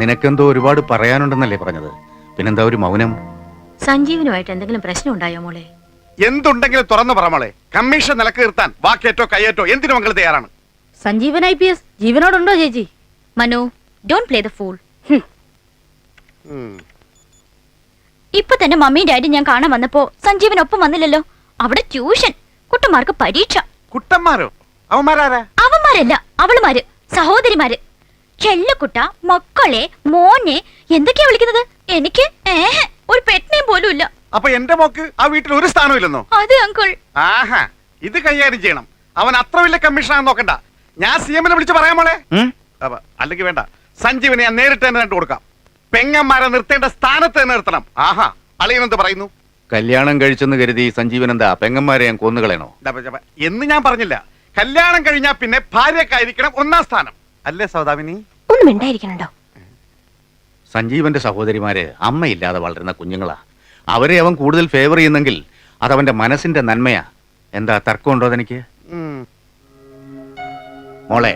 നിനക്കെന്തോ ഒരുപാട് പറയാനുണ്ടെന്നല്ലേ പറഞ്ഞത്? പിന്നെന്താ ഒരു മൗനം? സഞ്ജീവനുമായിട്ട് എന്തെങ്കിലും പ്രശ്നം ഉണ്ടായോ മോളെ? എന്തുണ്ടെങ്കിലും തുറന്നു പറ മോളെ. കമ്മീഷൻ നിലയ്ക്ക് നിർത്താൻ വാക്കേറ്റോ കയ്യേറ്റോ എന്തിനു മംഗൾ തയ്യാറാണ്. സഞ്ജീവൻ ഐ പി എസ് ജീവനോടുണ്ടോ ചേച്ചി? Manu don't play the fool. ഇപ്പൊ തന്നെ മമ്മിയും ഡാഡി ഞാൻ കാണാൻ വന്നപ്പോ സഞ്ജീവൻ ഒപ്പം വന്നില്ലല്ലോ. അവിടെ ട്യൂഷൻ കുട്ടന്മാർക്ക് പരീക്ഷ. കുട്ടന്മാരോ? അവന്മാരാരാ? അവന്മാരല്ല അവളുമാര് സഹോദരിമാര്. ചെല്ലക്കുട്ട മക്കളെ മോനെ എന്തൊക്കെയാ വിളിക്കുന്നത്? എനിക്ക് ഏഹ് ഒരു പെറ്റിനെയും പോലും ഇല്ല. അപ്പൊ എന്റെ മോക്ക് ആ വീട്ടിൽ ഒരു സ്ഥാനമില്ലെന്നോ ഇല്ലെന്നോ? അത് അങ്കിൾ. ആഹാ ഇത് കൈകാര്യം ചെയ്യണം. അവൻ അത്ര വലിയ കമ്മീഷനാണെന്ന് നോക്കണ്ട. ഞാൻ സി എമ്മിനെ വിളിച്ച് പറയാൻ മോളെ. അല്ലെങ്കിൽ വേണ്ട. സഞ്ജീവിനെ ഞാൻ നേരിട്ട് തന്നെ കണ്ടു കൊടുക്കാം. പെങ്ങന്മാരെ നിർത്തേണ്ട സ്ഥാനത്ത് തന്നെ നിർത്തണം. ആഹാ അളിയനെന്ത് പറയുന്നു? കല്യാണം കഴിച്ചെന്ന് കരുതി സഞ്ജീവൻ എന്താ പെങ്ങന്മാരെ ഞാൻ കൊന്നുകളയണോ. എന്ന് ഞാൻ പറഞ്ഞില്ല. കല്യാണം കഴിഞ്ഞാൽ പിന്നെ ഭാര്യക്കായിരിക്കണം ഒന്നാം സ്ഥാനം. അല്ലേ സൗദാമിനി? ഒന്നും ഉണ്ടായിരിക്കണോ സഞ്ജീവന്റെ സഹോദരിമാര് അമ്മയില്ലാതെ വളരുന്ന കുഞ്ഞുങ്ങളാ. അവരെ അവൻ കൂടുതൽ ഫേവർ ചെയ്യുന്നെങ്കിൽ അതവന്റെ മനസ്സിന്റെ നന്മയാ. എന്താ തർക്കമുണ്ടോ അതെനിക്ക് മോളെ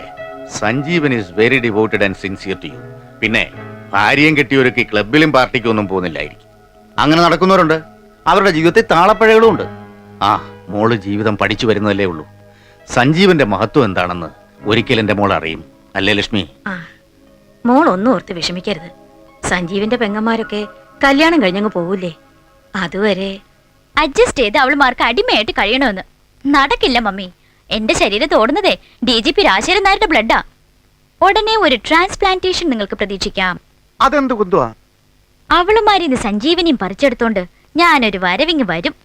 Sanjeevan is very devoted and sincere to you പിന്നെ ഭാര്യയും കെട്ടിയൊരുക്കി ക്ലബിലും പാർട്ടിക്കും ഒന്നും പോകുന്നില്ലായിരിക്കും. അങ്ങനെ നടക്കുന്നവരുണ്ട്. അവരുടെ ജീവിതത്തിൽ താളപ്പഴകളും ഉണ്ട് ആ മോൾ ജീവിതം പഠിച്ചു വരുന്നതല്ലേ ഉള്ളൂ. സഞ്ജീവന്റെ മഹത്വം എന്താണെന്ന് ഒരിക്കൽ എന്റെ മോൾ അറിയും. അല്ലേ ലക്ഷ്മി? ആ. മോൾ ഒന്നും ഓർത്ത് വിഷമിക്കരുത്. സഞ്ജീവിന്റെ പെങ്ങന്മാരൊക്കെ കല്യാണം കഴിഞ്ഞങ്ങ് പോവൂലേ? അതുവരെ. അഡ്ജസ്റ്റ് ചെയ്ത് അവൾമാർക്ക് അടിമയായിട്ട് കഴിയണമെന്ന്. നടക്കില്ല മമ്മി. എന്റെ ശരീരത്ത് ഓടുന്നതേ ഡി ജി പി രാജേരൻ നായരുടെ ബ്ലഡാ ഉടനെ ഒരു ട്രാൻസ്പ്ലാന്റേഷൻ നിങ്ങൾക്ക് പ്രതീക്ഷിക്കാം. അതെന്ത് കുന്തുവാ? അവളുമാരിന്ന് സഞ്ജീവനിയും പറിച്ചെടുത്തോണ്ട് ഞാനൊരു വരവിങ് വരും.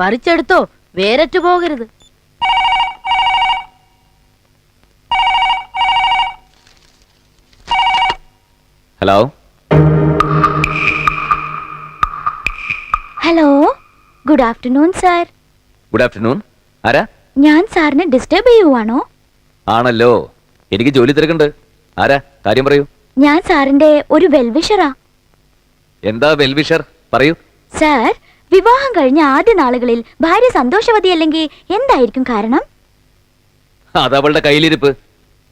പറിച്ചെടുത്തോ? വേരറ്റു പോകരുത് hello? Hello? Good afternoon sir. Good afternoon. ആരാ? ഞാൻ സാറിനെ ഡിസ്റ്റർബ് ചെയ്യുവാണോ? ആണല്ലോ. എനിക്ക് ജോലി തിരക്കുണ്ട്. ആരാ? കാര്യം പറയൂ. ഞാൻ സാറിന്റെ ഒരു വെൽവിഷറാ. എന്താ വെൽവിഷർ? പറയൂ. സാർ വിവാഹം കഴിഞ്ഞ ആദ്യ നാളുകളിൽ ഭാര്യ സന്തോഷവതിയല്ലെങ്കിൽ എന്തായിരിക്കും കാരണം? അത് അവളുടെ കയ്യിലിരിപ്പ്.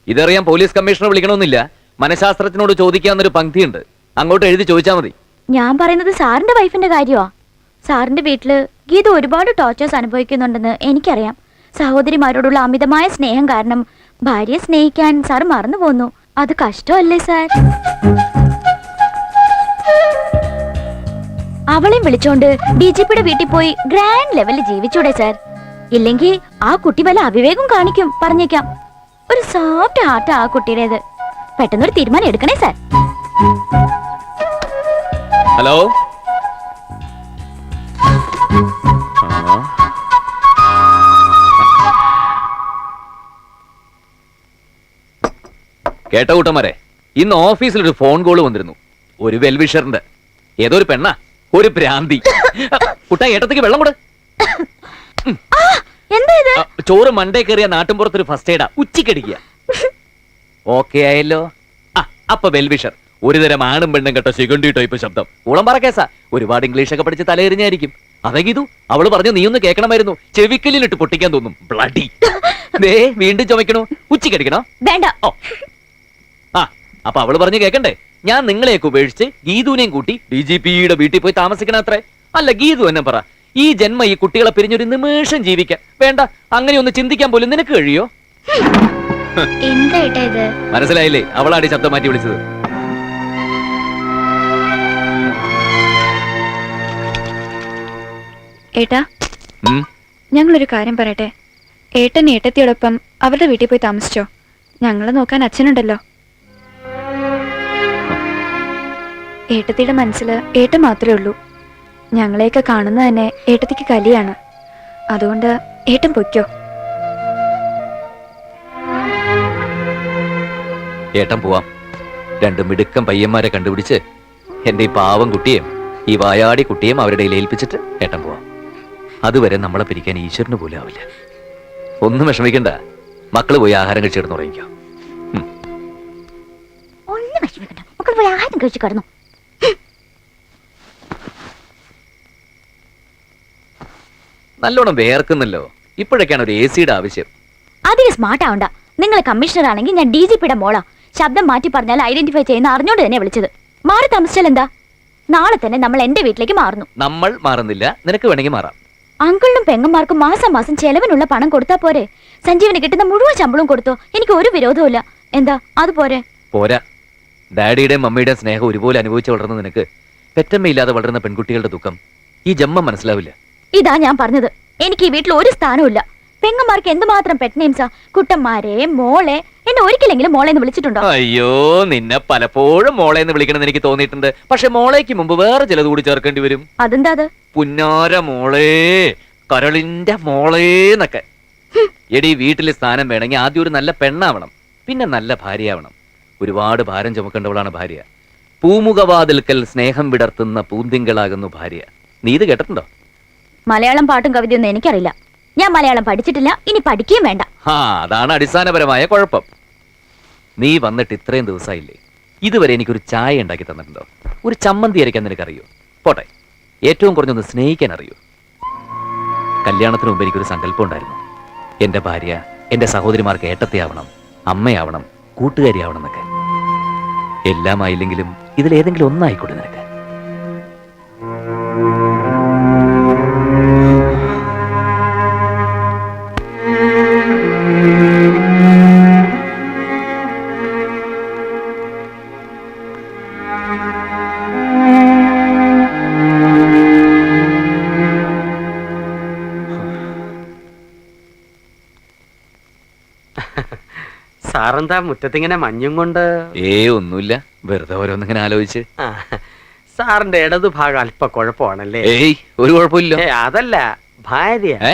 ഇതറിയാൻ പോലീസ് കമ്മീഷണർ വിളിക്കണമെന്നില്ല. മനഃശാസ്ത്രജ്ഞനോട് ചോദിക്കാന്നൊരു പങ്ക്തിയുണ്ട്. അങ്ങോട്ട് എഴുതി ചോദിച്ചാൽ മതി. ഞാൻ പറയുന്നത് സാറിന്റെ വൈഫിന്റെ കാര്യമാ സാറിന്റെ വീട്ടിൽ ഗീത ഒരുപാട് ടോർച്ചേഴ്സ് അനുഭവിക്കുന്നുണ്ടെന്ന് എനിക്കറിയാം. സഹോദരിമാരോടുള്ള അമിതമായ സ്നേഹം കാരണം ഭാര്യയെ സ്നേഹിക്കാൻ സാർ മറന്നു പോന്നു. അത് കഷ്ടമല്ലേ സാർ? അവളെയും വിളിച്ചോണ്ട് ഡി ജി പിയുടെ വീട്ടിൽ പോയി ഗ്രാൻഡ് ലെവലിൽ ജീവിച്ചൂടെ സാർ. ഇല്ലെങ്കിൽ ആ കുട്ടി വല്ല അവിവേകം കാണിക്കും പറഞ്ഞേക്കാം. ഒരു സോഫ്റ്റ് ഹാർട്ട് ആ കുട്ടിയുടേത്. പെട്ടെന്നൊരു തീരുമാനം എടുക്കണേ സാർ. ഹലോ? കേട്ട കേട്ടോ കൂട്ടന്മാരെ ഇന്ന് ഓഫീസിൽ ഒരു ഫോൺ കോൾ വന്നിരുന്നു. ഒരു വെൽവിഷറിന്റെ. ഏതോ ഒരു പെണ്ണ ഒരു ഭ്രാന്തി. കുട്ട ഏട്ടത്തേക്ക് വെള്ളം കൊടു. ചോറ് മണ്ടേ കയറിയ നാട്ടിൻപുറത്തൊരു ഫസ്റ്റ് എയ്ഡാ ഉച്ചക്കടിക്കുക ഓക്കെ ആയല്ലോ. ആ അപ്പൊ വെൽവിഷർ ഒരു തരം ആണും പെണ്ണും കേട്ടോ ശിഖണ്ഡി ടൈപ്പ് ശബ്ദം. ഉളംപറ കേസാ. ഒരുപാട് ഇംഗ്ലീഷ് ഒക്കെ പഠിച്ച് തലയെറിഞ്ഞായിരിക്കും. അതെ ഗീതു. അവൾ പറഞ്ഞു നീ ഒന്ന് കേൾക്കണമായിരുന്നു. ചെവിക്കല്ലിലിട്ട് പൊട്ടിക്കാൻ തോന്നും. ബ്ലഡി. ദേ വീണ്ടും ചുമക്കണോ ഉച്ചക്കടിക്കണോ വേണ്ട. ഓ. ആ അപ്പൊ അവൾ പറഞ്ഞു കേക്കണ്ടേ. ഞാൻ നിങ്ങളെയൊക്കെ ഉപേക്ഷിച്ച് ഗീതുവിനെയും കൂട്ടി ഡി ജി പിയുടെ വീട്ടിൽ പോയി താമസിക്കണ അത്രേ. അല്ല ഗീതു എന്നെ പറ ഈ ജന്മ ഈ കുട്ടികളെ പിരിഞ്ഞൊരു നിമിഷം ജീവിക്കാൻ. വേണ്ട അങ്ങനെ ഒന്ന് ചിന്തിക്കാൻ പോലും നിനക്ക് കഴിയോ? എന്താ ഏട്ടാ ഇത്? മനസ്സിലായില്ലേ? അവളാടി ശബ്ദം മാറ്റി വിളിച്ചത്. ഏട്ടാ ഉം, ഞങ്ങളൊരു കാര്യം പറയട്ടെ. ഏട്ടൻ ഏട്ടത്തിയോടൊപ്പം അവരുടെ വീട്ടിൽ പോയി താമസിച്ചോ? ഞങ്ങളെ നോക്കാൻ അച്ഛനുണ്ടല്ലോ. ഏട്ടത്തിയുടെ മനസ്സിൽ ഏട്ടൻ മാത്രമേ ഉള്ളൂ. ഞങ്ങളെയൊക്കെ കാണുന്നത് തന്നെ ഏട്ടത്തിക്ക് കലിയാണ്. അതുകൊണ്ട് ഏട്ടൻ പൊയ്ക്കോ. ഏട്ടൻ പോവാം. രണ്ട് മിടുക്കം പയ്യന്മാരെ കണ്ടുപിടിച്ച് എന്റെ ഈ പാവം കുട്ടിയെയും ഈ വായാടി കുട്ടിയെയും അവരുടെ കയ്യിൽ ഏൽപ്പിച്ചിട്ട് ഏട്ടൻ പോവാം. അതുവരെ നമ്മളെ പിരിക്കാൻ ഈശ്വരന് പോലും ആവില്ല. ഒന്നും വിഷമിക്കണ്ട. മക്കൾ പോയി ആഹാരം കഴിച്ചിടുന്ന് ഉറങ്ങിക്കോ. ഒന്നും വിഷമിക്കണ്ട. മക്കൾ പോയി ആഹാരം കഴിച്ചു കിടന്നു. നല്ലോണം വേർക്കുന്നല്ലോ. ഇപ്പോഴൊക്കെയാണ് ഒരു എ സിയുടെ ആവശ്യം. അതിന് സ്മാർട്ട് ആവണ്ട. നിങ്ങൾ കമ്മീഷണർ ആണെങ്കിൽ ഞാൻ ഡി ജി പിയുടെ മോളാ. ശബ്ദം മാറ്റി പറഞ്ഞാൽ ഐഡന്റിഫൈ ചെയ്യുന്ന അറിഞ്ഞോണ്ട് തന്നെ വിളിച്ചത്. മാറി താമസിച്ചാൽ എന്താ? നാളെ തന്നെ നമ്മൾ എന്റെ വീട്ടിലേക്ക് മാറുന്നു. നമ്മൾ മാറുന്നില്ല. നിനക്ക് വേണമെങ്കിൽ മാറാം. അങ്കിളിനും പെങ്ങന്മാർക്കും മാസം മാസം ചെലവിനുള്ള പണം കൊടുത്താ പോരെ? സഞ്ജീവന് കിട്ടുന്ന മുഴുവൻ ശമ്പളവും കൊടുത്തോ? എനിക്ക് ഒരു വിരോധവും എന്താ? അത് പോരെ. പോരാ. ഡാഡിയുടെയും മമ്മിയുടെയും സ്നേഹം ഒരുപോലെ അനുഭവിച്ചു വളർന്ന നിനക്ക് പെറ്റമ്മയില്ലാതെ വളരുന്ന പെൺകുട്ടികളുടെ ദുഃഖം ഈ ജമ്മ മനസ്സിലാവില്ല. ഇതാ ഞാൻ പറഞ്ഞത്. എനിക്ക് ഈ വീട്ടിൽ ഒരു സ്ഥാനവുമില്ല പെങ്ങന്മാർക്ക് എന്തുമാത്രം പെറ്റ് നെയിംസാ കുട്ടന്മാരെ മോളെ എന്നെ ഒരിക്കലെങ്കിലും മോളെ എന്ന് വിളിച്ചിട്ടുണ്ടോ? അയ്യോ നിന്നെ പലപ്പോഴും മോളെ എന്ന് വിളിക്കണമെന്ന് എനിക്ക് തോന്നിയിട്ടുണ്ട്. പക്ഷെ മോളേക്ക് മുമ്പ് വേറെ ചിലത് കൂടി ചേർക്കേണ്ടി വരും. അതെന്താ അത്? പുന്നാര മോളേ കരളിന്റെ മോളേന്നൊക്കെ എടി വീട്ടിൽ സ്ഥാനം വേണമെങ്കിൽ ആദ്യം ഒരു നല്ല പെണ്ണാവണം പിന്നെ നല്ല ഭാര്യയാവണം. ഒരുപാട് ഭാരം ചുമക്കേണ്ടവളാണ് ഭാര്യ. പൂമുഖവാതിൽക്കൽ സ്നേഹം വിടർത്തുന്ന പൂന്തിങ്കളാകുന്നു ഭാര്യ. നീ ഇത് കേട്ടിട്ടുണ്ടോ? മലയാളം പാട്ടും കവിതയൊന്നും എനിക്കറിയില്ല. ഞാൻ മലയാളം പഠിച്ചിട്ടില്ല ഇനി പഠിക്കുകയും വേണ്ട. ആ അതാണ് അടിസ്ഥാനപരമായ കുഴപ്പം. നീ വന്നിട്ട് ഇത്രയും ദിവസമായില്ലേ ഇതുവരെ എനിക്കൊരു ചായ ഉണ്ടാക്കി തന്നിട്ടുണ്ടോ? ഒരു ചമ്മന്തി അരയ്ക്കാൻ നിനക്കറിയോ? പോട്ടെ ഏറ്റവും കുറഞ്ഞൊന്ന് സ്നേഹിക്കാൻ അറിയൂ? കല്യാണത്തിന് മുമ്പ് എനിക്കൊരു സങ്കല്പം ഉണ്ടായിരുന്നു. എന്റെ ഭാര്യ എന്റെ സഹോദരിമാർക്ക് ഏട്ടത്തെയാവണം അമ്മയാവണം കൂട്ടുകാരിയാവണം എന്നൊക്കെ. എല്ലാമായില്ലെങ്കിലും ഇതിലേതെങ്കിലും ഒന്നായിക്കോട്ടെ നിനക്ക്. സാറെന്താ മുറ്റത്തിങ്ങനെ മഞ്ഞും കൊണ്ട്? ഏ ഒന്നുമില്ല. വെറുതെ ഓരോന്നിങ്ങനെ ആലോചിച്ച്. ആ, സാറിന്റെ ഇടതു ഭാഗം അല്പ കുഴപ്പമാണല്ലേ? ഏയ് ഒരു കുഴപ്പമില്ല. ഏ, അതല്ല ഭാര്യ. ഏ?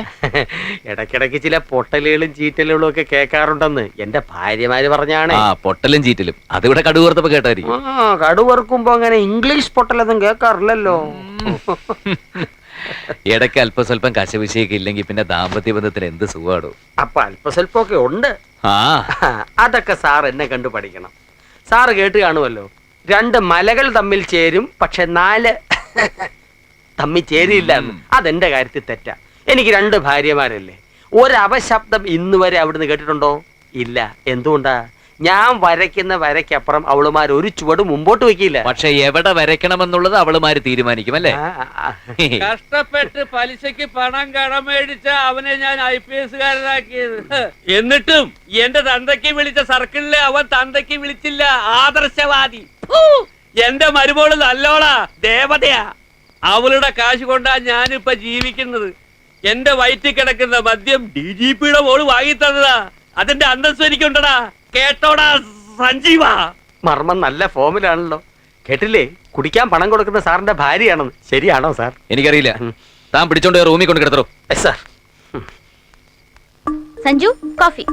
ഇടയ്ക്കിടയ്ക്ക് ചില പൊട്ടലുകളും ചീറ്റലുകളും ഒക്കെ കേൾക്കാറുണ്ടെന്ന് എന്റെ ഭാര്യമാര് പറഞ്ഞാണ്. ആ പൊട്ടലും ചീറ്റലും. അതിവിടെ കടുകൂർത്തപ്പോ കേട്ടായിരിക്കും ആ കടുവറുക്കുമ്പോ അങ്ങനെ ഇംഗ്ലീഷ് പൊട്ടലൊന്നും കേൾക്കാറില്ലല്ലോ. ഇടയ്ക്ക് അല്പസ്വല്പം കശവിശയൊക്കെ ഇല്ലെങ്കിൽ പിന്നെ ദാമ്പത്യ ബന്ധത്തിൽ എന്ത് സുഖമാടോ അപ്പൊ അല്പസ്വല്പമൊക്കെ ഉണ്ട്. അതൊക്കെ സാർ എന്നെ കണ്ടു പഠിക്കണം. സാർ കേട്ട് കാണുമല്ലോ. രണ്ട് മലകൾ തമ്മിൽ ചേരും പക്ഷെ നാല് തമ്മിൽ ചേരില്ല എന്ന്. അതെന്റെ കാര്യത്തിൽ തെറ്റാ. എനിക്ക് രണ്ട് ഭാര്യമാരല്ലേ. ഒരവശബ്ദം ഇന്ന് വരെ അവിടുന്ന് കേട്ടിട്ടുണ്ടോ? ഇല്ല. എന്തുകൊണ്ടാ? ഞാൻ വരയ്ക്കുന്ന വരയ്ക്കപ്പുറം അവളുമാർ ഒരു ചുവട് മുമ്പോട്ട് വെക്കില്ല പക്ഷെ എവിടെ വരയ്ക്കണമെന്നുള്ളത് അവളുമാര് തീരുമാനിക്കും അല്ലേ? കഷ്ടപ്പെട്ട് പലിശക്ക് പണം കടമേടിച്ച അവനെ ഞാൻ ഐ പി എസ്കാരനാക്കിയത് എന്നിട്ടും എന്റെ തന്തയ്ക്ക് വിളിച്ച സർക്കിളിലെ അവൻ തന്തയ്ക്ക് വിളിച്ചില്ല. ആദർശവാദി! എന്റെ മരുമോൾ നല്ലോളാ ദേവതയാ. അവളുടെ കാശ് കൊണ്ടാ ഞാനിപ്പൊ ജീവിക്കുന്നത്. എന്റെ വയറ്റിൽ കിടക്കുന്ന മദ്യം ഡി ജി പിയുടെ മോൾ വാങ്ങി തന്നതാ അതിന്റെ അന്തസ്സ് എനിക്കുണ്ടടാ കേട്ടോടാ സഞ്ജീവ. മർമ്മം നല്ല ഫോമിലാണല്ലോ. കേട്ടില്ലേ? കുടിക്കാൻ പണം കൊടുക്കുന്ന സാറിന്റെ ഭാര്യയാണെന്ന്. ശരിയാണോ സാർ? എനിക്കറിയില്ല. താൻ പിടിച്ചോണ്ട് റൂമിൽ കൊണ്ട് കിടത്തറോ. Yes sir. സഞ്ജു കോഫി.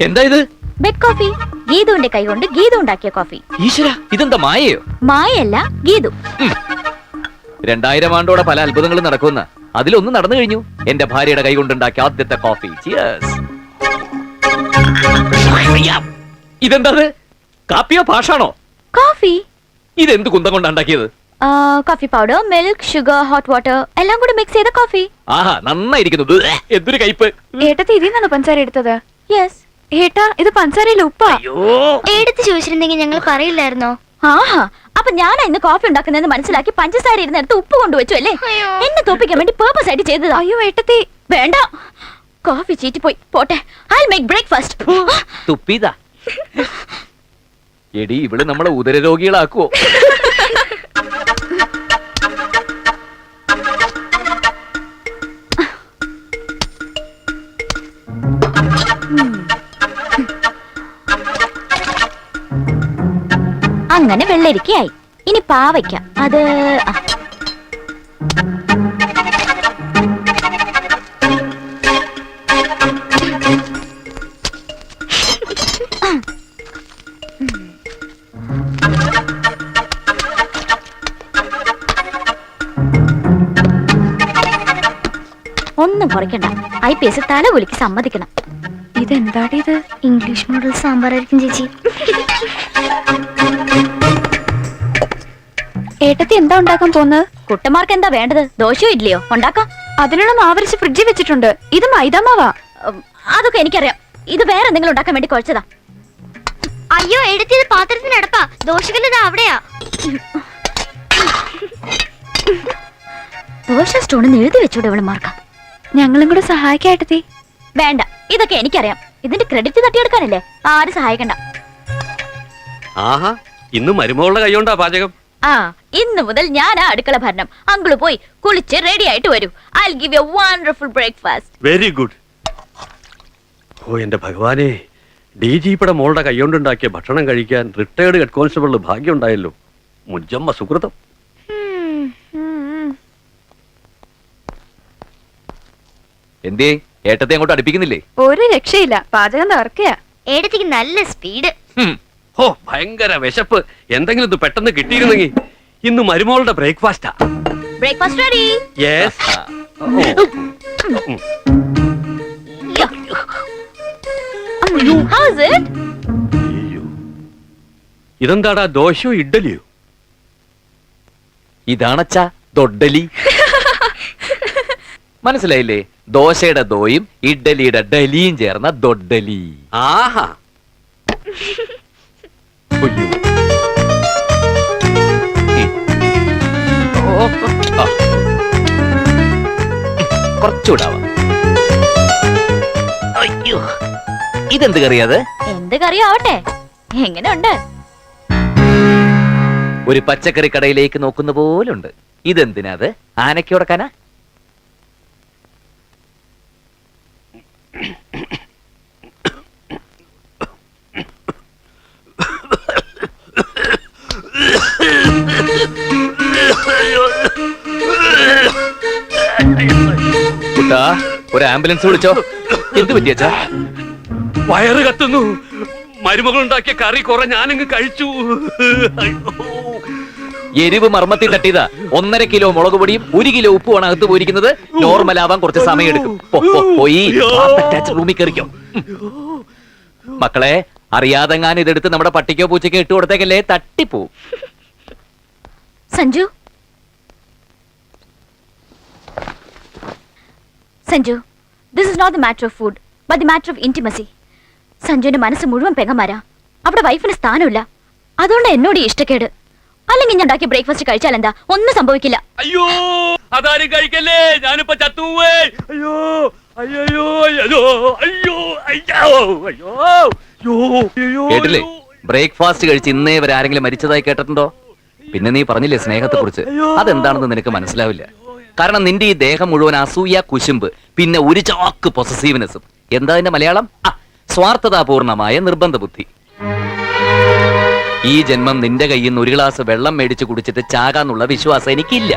എന്താ ഇത്? Bed coffee. ഗീതുവിന്റെ കൈ കൊണ്ട് ഗീതു ഉണ്ടാക്കിയ കോഫി. ഈശ്വര ഇതെന്താ മായയോ? മായല്ല ഗീതു. രണ്ടായിരം ആണ്ടോടെ പല അത്ഭുതങ്ങളും നടക്കുന്ന അതിലൊന്നും നടന്നു കഴിഞ്ഞു. എന്റെ ഭാര്യയുടെ കൈ കൊണ്ടുണ്ടാക്കിയ ആദ്യത്തെ കോഫി. Cheers. ഇതെന്താ ഇത്? കാപ്പിയോ ഭാഷാണോ? കോഫി ഇതെന്ത് കുന്തം കൊണ്ടാ ഉണ്ടാക്കിയത്? ആ, coffee powder milk sugar hot water എല്ലാം കൂടി മിക്സ് ചെയ്ത കോഫി ആഹാ നന്നായിരിക്കുന്നു. എന്തൊരു കയ്പ്. ഏട്ടത്തി ഇതിൽ നിന്നാണ് പഞ്ചസാര എടുത്തത്? യെസ് ഏട്ടാ ഇത് പഞ്ചാരയിലെ ഉപ്പാ. എടുത്ത് ചോദിച്ചിരുന്നെങ്കിൽ ഞങ്ങൾ പറയില്ലായിരുന്നോ? ആഹാ അപ്പൊ ഞാൻ ഇന്ന് കോഫി ഉണ്ടാക്കുന്നതെന്ന് മനസ്സിലാക്കി പഞ്ചസാര ഇരുന്നെടുത്ത് ഉപ്പ് കൊണ്ടുവച്ചു അല്ലേ? എന്നെ തോപ്പിക്കാൻ വേണ്ടി പേർപ്പസ് ആയിട്ട് ചെയ്തതാ. അയ്യോ ഏട്ടത്തി. വേണ്ട. കോഫി ചീറ്റിപ്പോയി പോട്ടെ. ഐ മേക്ക് ബ്രേക്ക്ഫാസ്റ്റ് തുപ്പിതാ. എടി ഇവൾ നമ്മളെ ഉദരരോഗികളാക്കുവോ? അങ്ങനെ വെള്ളരിക്കയായി. ഇനി പാവയ്ക്ക. അത് ഒന്നും കുറയ്ക്കണ്ട. ഐ പി എസ് തല കുലിക്ക് സമ്മതിക്കണം. ഇതെന്താടി ഇത്? ഇംഗ്ലീഷ് മോഡൽ സാമ്പാറായിരിക്കും ചേച്ചി. ഏട്ടത്തി എന്താ ഉണ്ടാക്കാൻ പോകുന്നത്? കുട്ടന്മാർക്ക് എന്താ വേണ്ടത്? ദോശയോ ഇല്ലയോ ഉണ്ടാക്കാം. അതിനുള്ള മാവരിച്ച് ഫ്രിഡ്ജിൽ വെച്ചിട്ടുണ്ട്. ഇത് മൈദാമാവാ അതൊക്കെ എനിക്കറിയാം. ഇത് വേറെ എന്തെങ്കിലും ഉണ്ടാക്കാൻ വേണ്ടി കുഴച്ചതാ. അയ്യോ എടുത്തത് പാത്രത്തിനടപ്പാ ദോഷകല്ലത് അവിടെയാ. ദോശ സ്റ്റോണെന്ന് എഴുതി വെച്ചൂടെ ഇവൾ മാർക്ക. ഞങ്ങളും കൂടെ സഹായിക്കാട്ടെ വേണ്ട ഇതൊക്കെ എനിക്കറിയാം. ഇതിന്റെ ക്രെഡിറ്റ് തട്ടിയെടുക്കാനല്ലേ? ആരും സഹായിക്കണ്ട. ആഹാ ഇന്ന് മരുമകളുടെ കൈകൊണ്ടാ പാചകം. ആ ഇന്ന് മുതൽ ഞാൻ ആ അടുക്കള ഭരണം. അങ്കിൾ പോയി കുളിച്ച് റെഡി ആയിട്ട് വരൂ I give you wonderful breakfast very good ഓ എന്റെ ഭഗവാനെ ഡി ജി പിയുടെ മോളുടെ കൈകൊണ്ടുണ്ടാക്കിയ ഭക്ഷണം കഴിക്കാൻ റിട്ടയർഡ് ഹെഡ് കോൺസ്റ്റബിളിന് ഭാഗ്യം ഉണ്ടായല്ലോ മുജമ്മ സുഹൃതം. എന്തേ ഏട്ടത്തെ അങ്ങോട്ട് അടുപ്പിക്കുന്നില്ലേ? ഒരു രക്ഷയില്ല. പാചകം തകർക്കയാ ഏട്ടത്തിക്ക് നല്ല സ്പീഡ്. ഹും. ഓ ഭയങ്കര വിശപ്പ്. എന്തെങ്കിലും ഇത് പെട്ടെന്ന് കിട്ടിയിരുന്നെങ്കിൽ ഇന്ന് മരുമോളുടെ ബ്രേക്ക്ഫാസ്റ്റാ. Breakfast ready yes how's it ഇതെന്താടാ ദോശയോ ഇഡ്ഡലിയോ? ഇതാണച്ചാ ദൊഡ്ഡലി. മനസ്സിലായില്ലേ? ദോശയുടെ ദോയും ഇഡ്ഡലിയുടെ ഡലിയും ചേർന്ന ദൊഡ്ഡലി. ആഹാ. കുറച്ചുകൂടാവാം. അയ്യോ. ഇതെന്ത് കറിയത് എന്ത് കറിയാവട്ടെ എങ്ങനെയുണ്ട്? ഒരു പച്ചക്കറി കടയിലേക്ക് നോക്കുന്ന പോലുണ്ട്. ഇതെന്തിനാ അത്? ആനയ്ക്ക് ഉടക്കാനാ കുട്ടാ ഒരു ആംബുലൻസ് വിളിച്ചോ? എന്ത് പറ്റിയച്ചാ വയറ് കത്തുന്നു. മരുമകൾ ഉണ്ടാക്കിയ കറി കുറെ ഞാനങ്ങ് കഴിച്ചു. അയ്യോ. എരിവ് മർമ്മത്തിൽ തട്ടിയതാ. ഒന്നര കിലോ മുളക് പൊടിയും ഒരു കിലോ ഉപ്പുമാണ് അകത്ത് പോയിരിക്കുന്നത്. നോർമൽ ആവാൻ കുറച്ച് സമയം എടുക്കും പോ, പോ, പോയി. റൂമിൽ കയറിക്കോ. മക്കളെ അറിയാതെങ്ങാൻ ഇതെടുത്ത് നമ്മുടെ പട്ടിക്കോ പൂച്ചയ്ക്കോ ഇട്ട് കൊടുത്തേക്കല്ലേ? തട്ടിപ്പോ. Sanju? Sanju this is not the matter of food but the matter of intimacy സഞ്ജുവിന്റെ മനസ്സ് മുഴുവൻ പെങ്ങന്മാരാ. അവിടെ വൈഫിന് സ്ഥാനമില്ല. അതുകൊണ്ട് എന്നോട് ഇഷ്ടക്കേട്. അല്ലെങ്കിൽ ഞാൻ ഉണ്ടാക്കിയ ബ്രേക്ക്ഫാസ്റ്റ് കഴിച്ചാൽ എന്താ? ഒന്നും സംഭവിക്കില്ല. അയ്യോ അതാരും കഴിക്കല്ലേ? ഞാനിപ്പോ ചത്തുവേ. അയ്യോ അയ്യോ അയ്യോ അയ്യോ അയ്യോ അയ്യോ അയ്യോ കേട്ടില്ലേ? ബ്രേക്ക്ഫാസ്റ്റ് കഴിച്ച് ഇന്നേ വരെ ആരെങ്കിലും മരിച്ചതായി കേട്ടിട്ടുണ്ടോ? പിന്നെ നീ പറഞ്ഞില്ലേ സ്നേഹത്തെ കുറിച്ച് അതെന്താണെന്ന് നിനക്ക് മനസ്സിലാവില്ല. കാരണം നിന്റെ ഈ ദേഹം മുഴുവൻ അസൂയ കുശുമ്പ് പിന്നെ ഒരു ചാക്ക് പൊസസീവ്നെസ്സും എന്താ അതിന്റെ മലയാളം? ആ സ്വാർത്ഥതാപൂർണമായ നിർബന്ധ ബുദ്ധി ഈ ജന്മം നിന്റെ കയ്യിൽ നിന്ന് ഒരു ഗ്ലാസ് വെള്ളം മേടിച്ച് കുടിച്ചിട്ട് ചാകാന്നുള്ള വിശ്വാസം എനിക്കില്ല.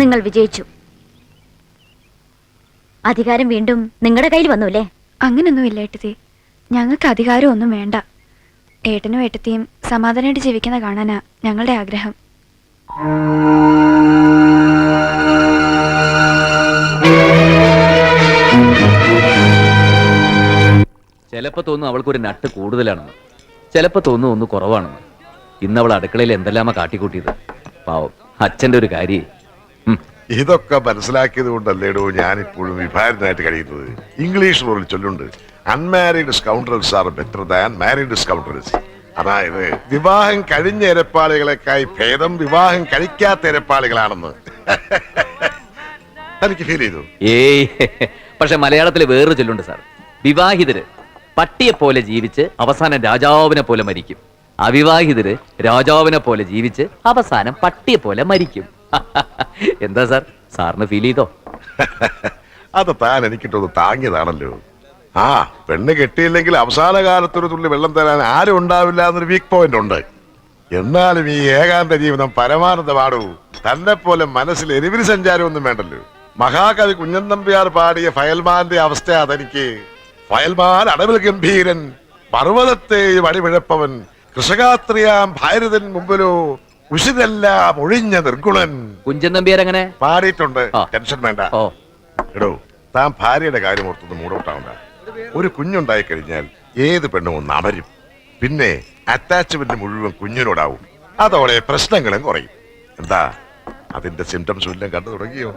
നിങ്ങൾ വിജയിച്ചു. അധികാരം വീണ്ടും നിങ്ങളുടെ കയ്യിൽ വന്നു അല്ലേ അങ്ങനൊന്നും ഇല്ല ഏട്ടത്തി. ഞങ്ങൾക്ക് അധികാരം ഒന്നും വേണ്ട. ഏട്ടനും ഏട്ടത്തിയും സമാധാനമായിട്ട് ജീവിക്കുന്ന കാണാനാ ഞങ്ങളുടെ ആഗ്രഹം. ചിലപ്പോ തോന്നും അവൾക്ക് ഒരു നട്ട് കൂടുതലാണെന്ന്. ചിലപ്പോൾ തോന്നും ഒന്ന് കുറവാണെന്ന്. ഇന്ന് അവൾ അടുക്കളയിൽ എന്തെല്ലാമാ കാട്ടിക്കൂട്ടിയത്? പാവം. അച്ഛന്റെ ഒരു കാര്യം. ഇതൊക്കെ മനസ്സിലാക്കിയത് കൊണ്ടല്ലേടോ ഞാനിപ്പോഴും വിഭാരനായിട്ട് കഴിയുന്നത്? ഇംഗ്ലീഷിൽ ഒരു ചൊല്ലുണ്ട്. Unmarried scoundrels are better than married scoundrels അതായത് വിവാഹം കഴിഞ്ഞ ഇരപ്പാളികളെക്കായി ഭേദം വിവാഹം കഴിക്കാത്ത ഇരപ്പാളികളാണെന്ന്. തനിക്ക് ഫീൽ ചെയ്തു? ഏയ്. പക്ഷെ മലയാളത്തിൽ വേറൊരു ചൊല്ലുണ്ട് സാർ. വിവാഹിതര്. പട്ടിയെ പോലെ ജീവിച്ച് അവസാനം രാജാവിനെ പോലെ മരിക്കും. അവിവാഹിതര് രാജാവിനെ പോലെ ജീവിച്ച് അവസാനം പട്ടിയെ പോലെ മരിക്കും. എന്താ സാർ? സാറിന് ഫീൽ ചെയ്തോ? അത് താൻ എനിക്കിട്ടൊന്ന് താങ്ങിയതാണല്ലോ. ആ പെണ്ണ് കെട്ടിയില്ലെങ്കിൽ അവസാന കാലത്തൊരു തുള്ളി വെള്ളം തരാൻ ആരും ഉണ്ടാവില്ല എന്നൊരു വീക്ക് പോയിന്റ് ഉണ്ട്. എന്നാലും ഈ ഏകാന്ത ജീവിതം പരമാനന്ദമാടൂ തന്നെ പോലെ മനസ്സിൽ എരിവിരി സഞ്ചാരമൊന്നും വേണ്ടല്ലോ. മഹാകവി കുഞ്ഞൻ നമ്പ്യാർ പാടിയ ഫയൽമാന്റെ അവസ്ഥ അതെനിക്ക്. ഫയൽമാൻ അടവിൽ ഗംഭീരൻ പർവതത്തെയും അടിപിഴപ്പവൻ കൃഷകാത്രിയാം ഭാരതൻ മുമ്പിലോ ഉഷിരെല്ലാം ഒഴിഞ്ഞ നിർഗുണൻ. കുഞ്ചൻ നമ്പ്യാർ അങ്ങനെ പാടിയിട്ടുണ്ട്. ടെൻഷൻ വേണ്ട. എടോ താൻ ഭാര്യയുടെ കാര്യം ഓർത്തൊന്ന് മൂടോട്ടാവണ്ട. ഒരു കുഞ്ഞുണ്ടായി കഴിഞ്ഞാൽ ഏത് പെണ്ണും ഒന്ന് അമരും. പിന്നെ അറ്റാച്ച്മെന്റ് മുഴുവൻ കുഞ്ഞിനോടാവും. അതോടെ പ്രശ്നങ്ങളും കുറയും. എന്താ? അതിന്റെ സിംറ്റംസ് എല്ലാം കണ്ടു തുടങ്ങിയോ?